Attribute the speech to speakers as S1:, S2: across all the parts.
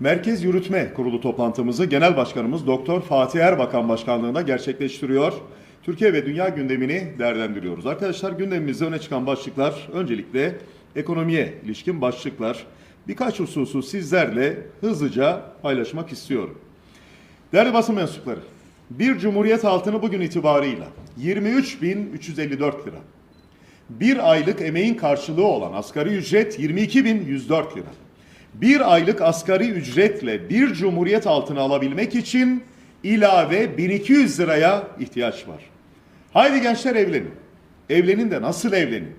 S1: Merkez Yürütme Kurulu toplantımızı Genel Başkanımız Doktor Fatih Erbakan Başkanlığında gerçekleştiriyor. Türkiye ve dünya gündemini değerlendiriyoruz. Arkadaşlar gündemimizde öne çıkan başlıklar öncelikle ekonomiye ilişkin başlıklar. Birkaç hususu sizlerle hızlıca paylaşmak istiyorum. Değerli basın mensupları, bir cumhuriyet altını bugün itibarıyla 23.354 lira. Bir aylık emeğin karşılığı olan asgari ücret 22.104 lira. Bir aylık asgari ücretle bir cumhuriyet altını alabilmek için ilave 1200 liraya ihtiyaç var. Haydi gençler evlenin. Evlenin de nasıl evlenin?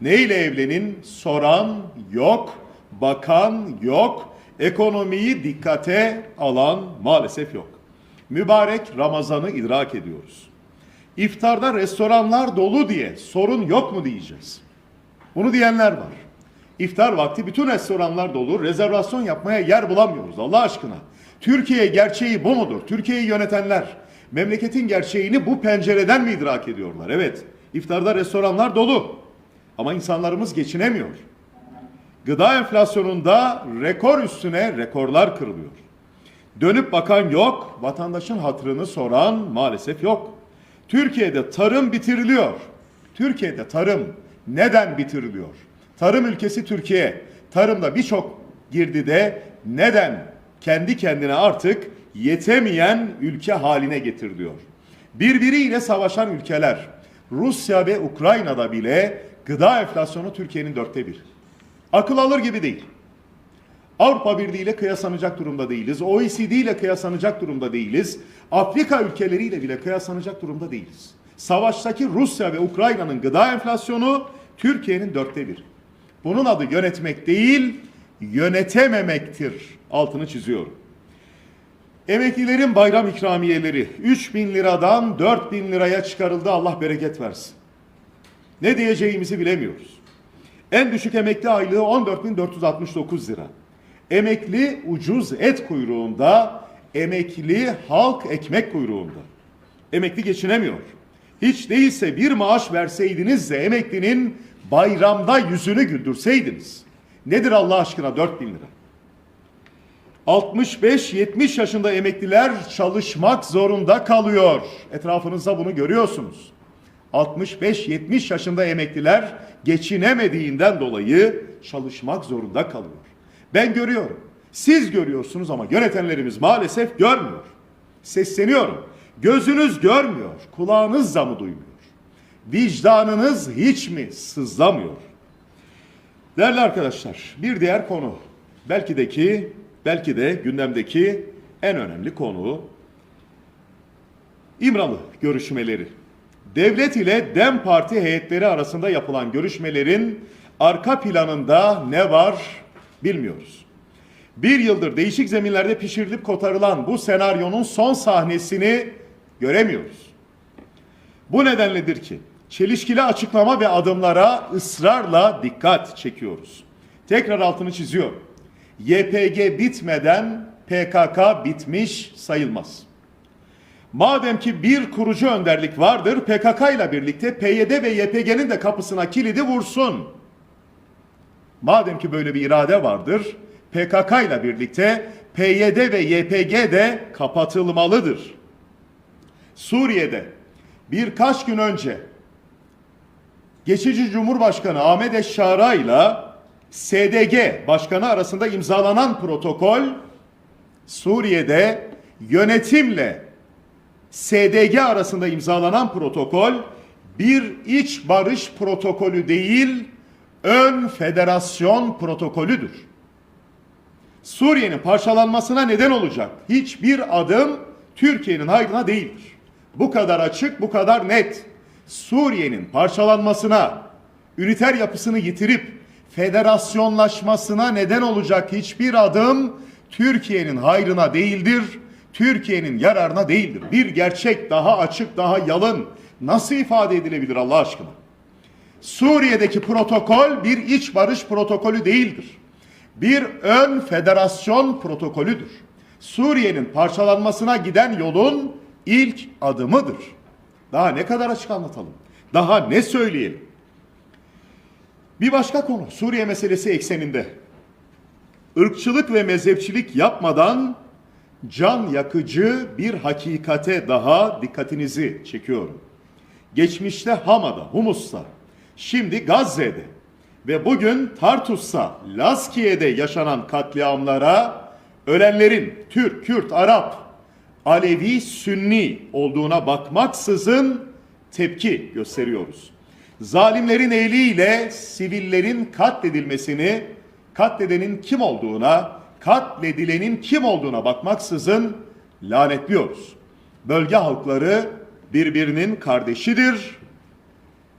S1: Neyle evlenin? Soran yok, bakan yok, ekonomiyi dikkate alan maalesef yok. Mübarek Ramazan'ı idrak ediyoruz. İftarda restoranlar dolu diye sorun yok mu diyeceğiz. Bunu diyenler var. İftar vakti bütün restoranlar dolu, rezervasyon yapmaya yer bulamıyoruz Allah aşkına. Türkiye gerçeği bu mudur? Türkiye'yi yönetenler memleketin gerçeğini bu pencereden mi idrak ediyorlar? Evet, iftarda restoranlar dolu ama insanlarımız geçinemiyor. Gıda enflasyonunda rekor üstüne rekorlar kırılıyor. Dönüp bakan yok, vatandaşın hatırını soran maalesef yok. Türkiye'de tarım bitiriliyor. Türkiye'de tarım neden bitiriliyor? Tarım ülkesi Türkiye. Tarımda birçok girdide neden kendi kendine artık yetemeyen ülke haline getiriliyor? Birbiriyle savaşan ülkeler, Rusya ve Ukrayna'da bile gıda enflasyonu Türkiye'nin dörtte bir. Akıl alır gibi değil. Avrupa Birliği ile kıyaslanacak durumda değiliz. OECD ile kıyaslanacak durumda değiliz. Afrika ülkeleriyle bile kıyaslanacak durumda değiliz. Savaştaki Rusya ve Ukrayna'nın gıda enflasyonu Türkiye'nin dörtte bir. Bunun adı yönetmek değil, yönetememektir. Altını çiziyorum. Emeklilerin bayram ikramiyeleri 3 bin liradan 4 bin liraya çıkarıldı. Allah bereket versin. Ne diyeceğimizi bilemiyoruz. En düşük emekli aylığı 14.469 lira. Emekli ucuz et kuyruğunda, emekli halk ekmek kuyruğunda. Emekli geçinemiyor. Hiç değilse bir maaş verseydiniz de emeklinin bayramda yüzünü güldürseydiniz. Nedir Allah aşkına 4 bin lira? 65-70 yaşında emekliler çalışmak zorunda kalıyor. Etrafınızda bunu görüyorsunuz. 65-70 yaşında emekliler geçinemediğinden dolayı çalışmak zorunda kalıyor. Ben görüyorum. Siz görüyorsunuz ama yönetenlerimiz maalesef görmüyor. Sesleniyorum. Gözünüz görmüyor, kulağınız da mı duymuyor? Vicdanınız hiç mi sızlamıyor? Değerli arkadaşlar, bir diğer konu. Belki de ki, belki de gündemdeki en önemli konu İmralı görüşmeleri. Devlet ile DEM Parti heyetleri arasında yapılan görüşmelerin arka planında ne var bilmiyoruz. Bir yıldır değişik zeminlerde pişirilip kotarılan bu senaryonun son sahnesini göremiyoruz. Bu nedenledir ki çelişkili açıklama ve adımlara ısrarla dikkat çekiyoruz. Tekrar altını çiziyorum. YPG bitmeden PKK bitmiş sayılmaz. Madem ki bir kurucu önderlik vardır, PKK ile birlikte PYD ve YPG'nin de kapısına kilidi vursun. Madem ki böyle bir irade vardır, PKK ile birlikte PYD ve YPG de kapatılmalıdır. Suriye'de birkaç gün önce geçici Cumhurbaşkanı Ahmet Eşşara ile SDG Başkanı arasında imzalanan protokol Suriye'de yönetimle SDG arasında imzalanan protokol bir iç barış protokolü değil, ön federasyon protokolüdür. Suriye'nin parçalanmasına neden olacak hiçbir adım Türkiye'nin hayrına değildir. Bu kadar açık, bu kadar net. Suriye'nin parçalanmasına, üniter yapısını yitirip federasyonlaşmasına neden olacak hiçbir adım Türkiye'nin hayrına değildir, Türkiye'nin yararına değildir. Bir gerçek daha açık, daha yalın nasıl ifade edilebilir Allah aşkına? Suriye'deki protokol bir iç barış protokolü değildir. Bir ön federasyon protokolüdür. Suriye'nin parçalanmasına giden yolun ilk adımıdır. Daha ne kadar açık anlatalım? Daha ne söyleyelim? Bir başka konu Suriye meselesi ekseninde. ırkçılık ve mezhepçilik yapmadan can yakıcı bir hakikate daha dikkatinizi çekiyorum. Geçmişte Hama'da, Humus'ta, şimdi Gazze'de ve bugün Tartus'ta, Laskiye'de yaşanan katliamlara ölenlerin Türk, Kürt, Arap, Alevi, Sünni olduğuna bakmaksızın tepki gösteriyoruz. Zalimlerin eliyle sivillerin katledilmesini, katledenin kim olduğuna, katledilenin kim olduğuna bakmaksızın lanetliyoruz. Bölge halkları birbirinin kardeşidir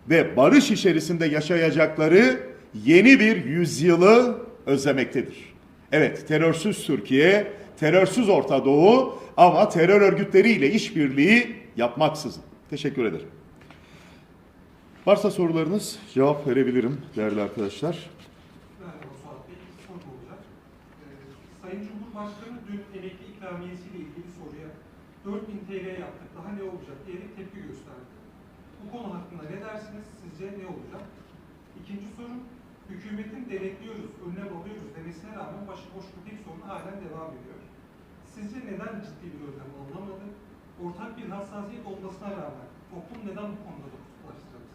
S1: ve barış içerisinde yaşayacakları yeni bir yüzyılı özlemektedir. Evet, terörsüz Türkiye, terörsüz Orta Doğu ama terör örgütleriyle işbirliği yapmaksızın. Teşekkür ederim. Varsa sorularınız cevap verebilirim değerli arkadaşlar.
S2: Sayın Cumhurbaşkanı dün emekli ikramiyesiyle ilgili soruya 4000 TL yaptık, daha ne olacak diyerek tepki gösterdi. Bu konu hakkında ne dersiniz, sizce ne olacak? İkinci sorum, hükümetin denetliyoruz, önlem alıyoruz demesine rağmen başıboş köpek sorunu halen devam ediyor. Sizce neden ciddi bir önlem alınamadı? Ortak bir hassasiyet olmasına rağmen toplum neden bu konuda da kutuplaştırıldı?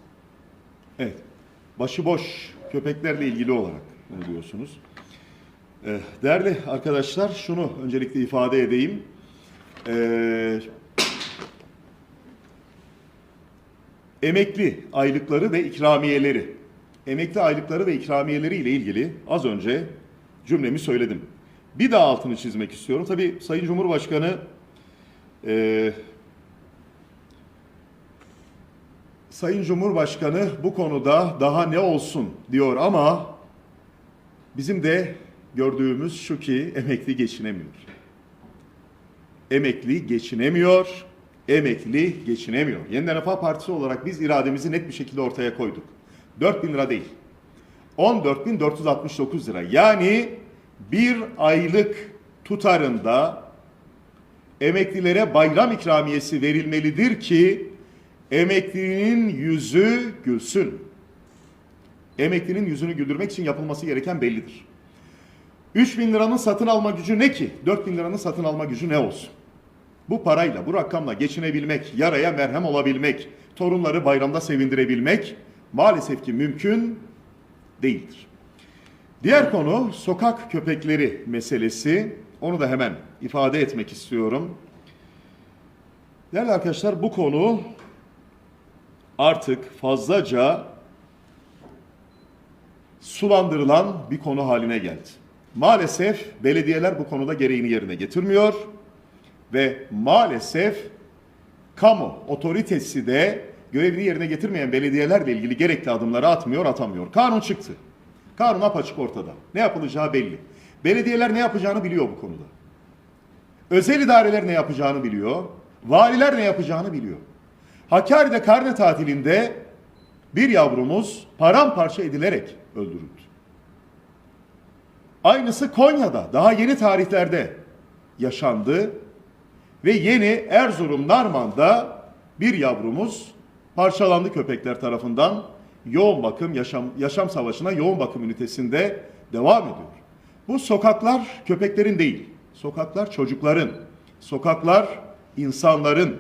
S1: Evet, başıboş köpeklerle ilgili olarak ne diyorsunuz? Ee, değerli arkadaşlar, şunu öncelikle ifade edeyim. Ee, emekli aylıkları ve ikramiyeleri, emekli aylıkları ve ikramiyeleri ile ilgili az önce cümlemi söyledim. Bir daha altını çizmek istiyorum. Tabii Sayın Cumhurbaşkanı e, Sayın Cumhurbaşkanı bu konuda daha ne olsun diyor ama bizim de gördüğümüz şu ki emekli geçinemiyor. Emekli geçinemiyor, emekli geçinemiyor. Yeniden Refah Partisi olarak biz irademizi net bir şekilde ortaya koyduk. 4 bin lira değil, 14.469 lira. Yani bir aylık tutarında emeklilere bayram ikramiyesi verilmelidir ki emeklinin yüzü gülsün. Emeklinin yüzünü güldürmek için yapılması gereken bellidir. 3 bin liranın satın alma gücü ne ki? 4 bin liranın satın alma gücü ne olsun? Bu parayla, bu rakamla geçinebilmek, yaraya merhem olabilmek, torunları bayramda sevindirebilmek maalesef ki mümkün değildir. Diğer konu sokak köpekleri meselesi. Onu da hemen ifade etmek istiyorum. Değerli arkadaşlar bu konu artık fazlaca sulandırılan bir konu haline geldi. Maalesef belediyeler bu konuda gereğini yerine getirmiyor ve maalesef kamu otoritesi de görevini yerine getirmeyen belediyelerle ilgili gerekli adımları atmıyor, atamıyor. Kanun çıktı. Kanun apaçık ortada. Ne yapılacağı belli. Belediyeler ne yapacağını biliyor bu konuda. Özel idareler ne yapacağını biliyor. Valiler ne yapacağını biliyor. Hakkari'de karne tatilinde bir yavrumuz paramparça edilerek öldürüldü. Aynısı Konya'da daha yeni tarihlerde yaşandı ve yeni Erzurum Narman'da bir yavrumuz parçalandı köpekler tarafından yoğun bakım yaşam yaşam savaşına yoğun bakım ünitesinde devam ediyor. Bu sokaklar köpeklerin değil. Sokaklar çocukların. Sokaklar insanların.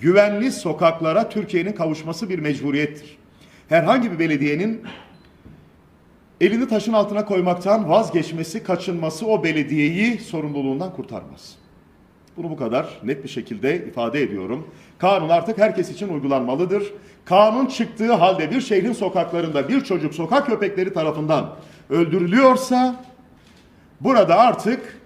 S1: Güvenli sokaklara Türkiye'nin kavuşması bir mecburiyettir. Herhangi bir belediyenin elini taşın altına koymaktan vazgeçmesi, kaçınması o belediyeyi sorumluluğundan kurtarmaz. Bunu bu kadar net bir şekilde ifade ediyorum. Kanun artık herkes için uygulanmalıdır. Kanun çıktığı halde bir şehrin sokaklarında bir çocuk sokak köpekleri tarafından öldürülüyorsa burada artık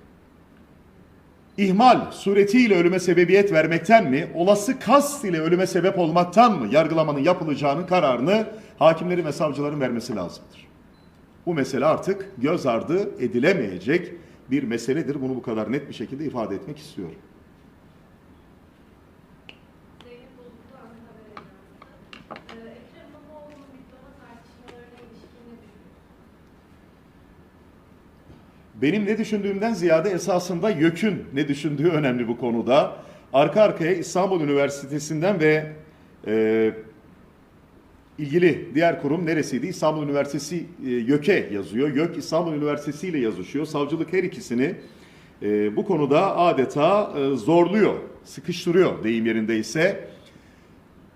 S1: ihmal suretiyle ölüme sebebiyet vermekten mi, olası kast ile ölüme sebep olmaktan mı yargılamanın yapılacağının kararını hakimlerin ve savcıların vermesi lazımdır. Bu mesele artık göz ardı edilemeyecek bir meseledir. Bunu bu kadar net bir şekilde ifade etmek istiyorum.
S3: Ee?
S1: Benim ne düşündüğümden ziyade esasında YÖK'ün ne düşündüğü önemli bu konuda. Arka arkaya İstanbul Üniversitesi'nden ve e, ilgili diğer kurum neresiydi? İstanbul Üniversitesi e, YÖK'e yazıyor. YÖK İstanbul Üniversitesi ile yazışıyor. Savcılık her ikisini e, bu konuda adeta e, zorluyor, sıkıştırıyor deyim yerindeyse.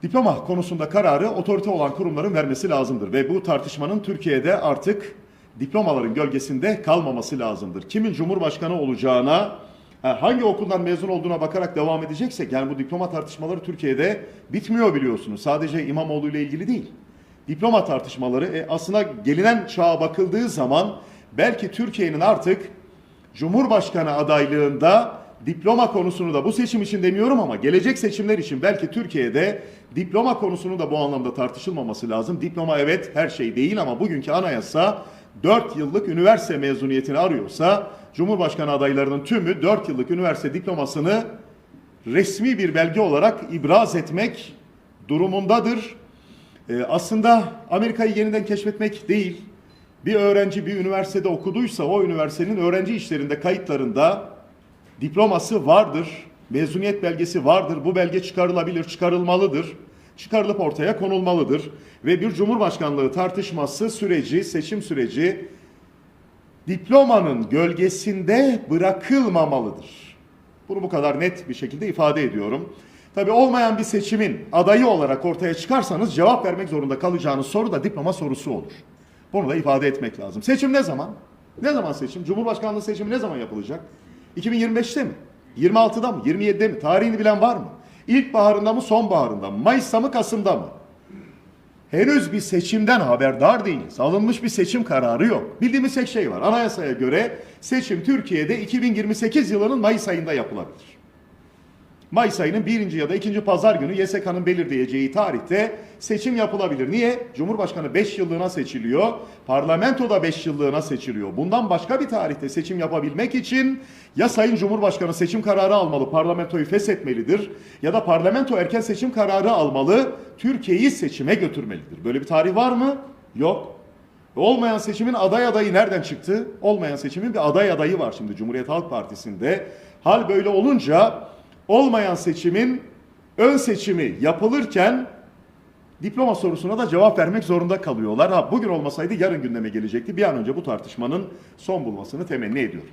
S1: Diploma konusunda kararı otorite olan kurumların vermesi lazımdır ve bu tartışmanın Türkiye'de artık diplomaların gölgesinde kalmaması lazımdır. Kimin cumhurbaşkanı olacağına, hangi okuldan mezun olduğuna bakarak devam edeceksek yani bu diploma tartışmaları Türkiye'de bitmiyor biliyorsunuz. Sadece İmamoğlu ile ilgili değil. Diploma tartışmaları e, aslında gelinen çağa bakıldığı zaman belki Türkiye'nin artık Cumhurbaşkanı adaylığında diploma konusunu da bu seçim için demiyorum ama gelecek seçimler için belki Türkiye'de diploma konusunu da bu anlamda tartışılmaması lazım. Diploma evet her şey değil ama bugünkü anayasa 4 yıllık üniversite mezuniyetini arıyorsa Cumhurbaşkanı adaylarının tümü 4 yıllık üniversite diplomasını resmi bir belge olarak ibraz etmek durumundadır. Ee, aslında Amerika'yı yeniden keşfetmek değil, bir öğrenci bir üniversitede okuduysa o üniversitenin öğrenci işlerinde kayıtlarında diploması vardır, mezuniyet belgesi vardır. Bu belge çıkarılabilir, çıkarılmalıdır. Çıkarılıp ortaya konulmalıdır. Ve bir cumhurbaşkanlığı tartışması süreci, seçim süreci diplomanın gölgesinde bırakılmamalıdır. Bunu bu kadar net bir şekilde ifade ediyorum. Tabii olmayan bir seçimin adayı olarak ortaya çıkarsanız cevap vermek zorunda kalacağınız soru da diploma sorusu olur. Bunu da ifade etmek lazım. Seçim ne zaman? Ne zaman seçim? Cumhurbaşkanlığı seçimi ne zaman yapılacak? 2025'te mi? 26'da mı? 27'de mi? Tarihini bilen var mı? İlkbaharında mı? Sonbaharında mı? Mayıs'ta mı? Kasım'da mı? Henüz bir seçimden haberdar değiliz. Alınmış bir seçim kararı yok. Bildiğimiz tek şey var. Anayasaya göre seçim Türkiye'de 2028 yılının Mayıs ayında yapılabilir. Mayıs ayının birinci ya da ikinci pazar günü YSK'nın belirleyeceği tarihte seçim yapılabilir. Niye? Cumhurbaşkanı 5 yıllığına seçiliyor. Parlamento da 5 yıllığına seçiliyor. Bundan başka bir tarihte seçim yapabilmek için ya Sayın Cumhurbaşkanı seçim kararı almalı, parlamentoyu feshetmelidir ya da parlamento erken seçim kararı almalı, Türkiye'yi seçime götürmelidir. Böyle bir tarih var mı? Yok. Olmayan seçimin aday adayı nereden çıktı? Olmayan seçimin bir aday adayı var şimdi Cumhuriyet Halk Partisi'nde. Hal böyle olunca olmayan seçimin ön seçimi yapılırken diploma sorusuna da cevap vermek zorunda kalıyorlar. Ha bugün olmasaydı yarın gündeme gelecekti. Bir an önce bu tartışmanın son bulmasını temenni ediyorum.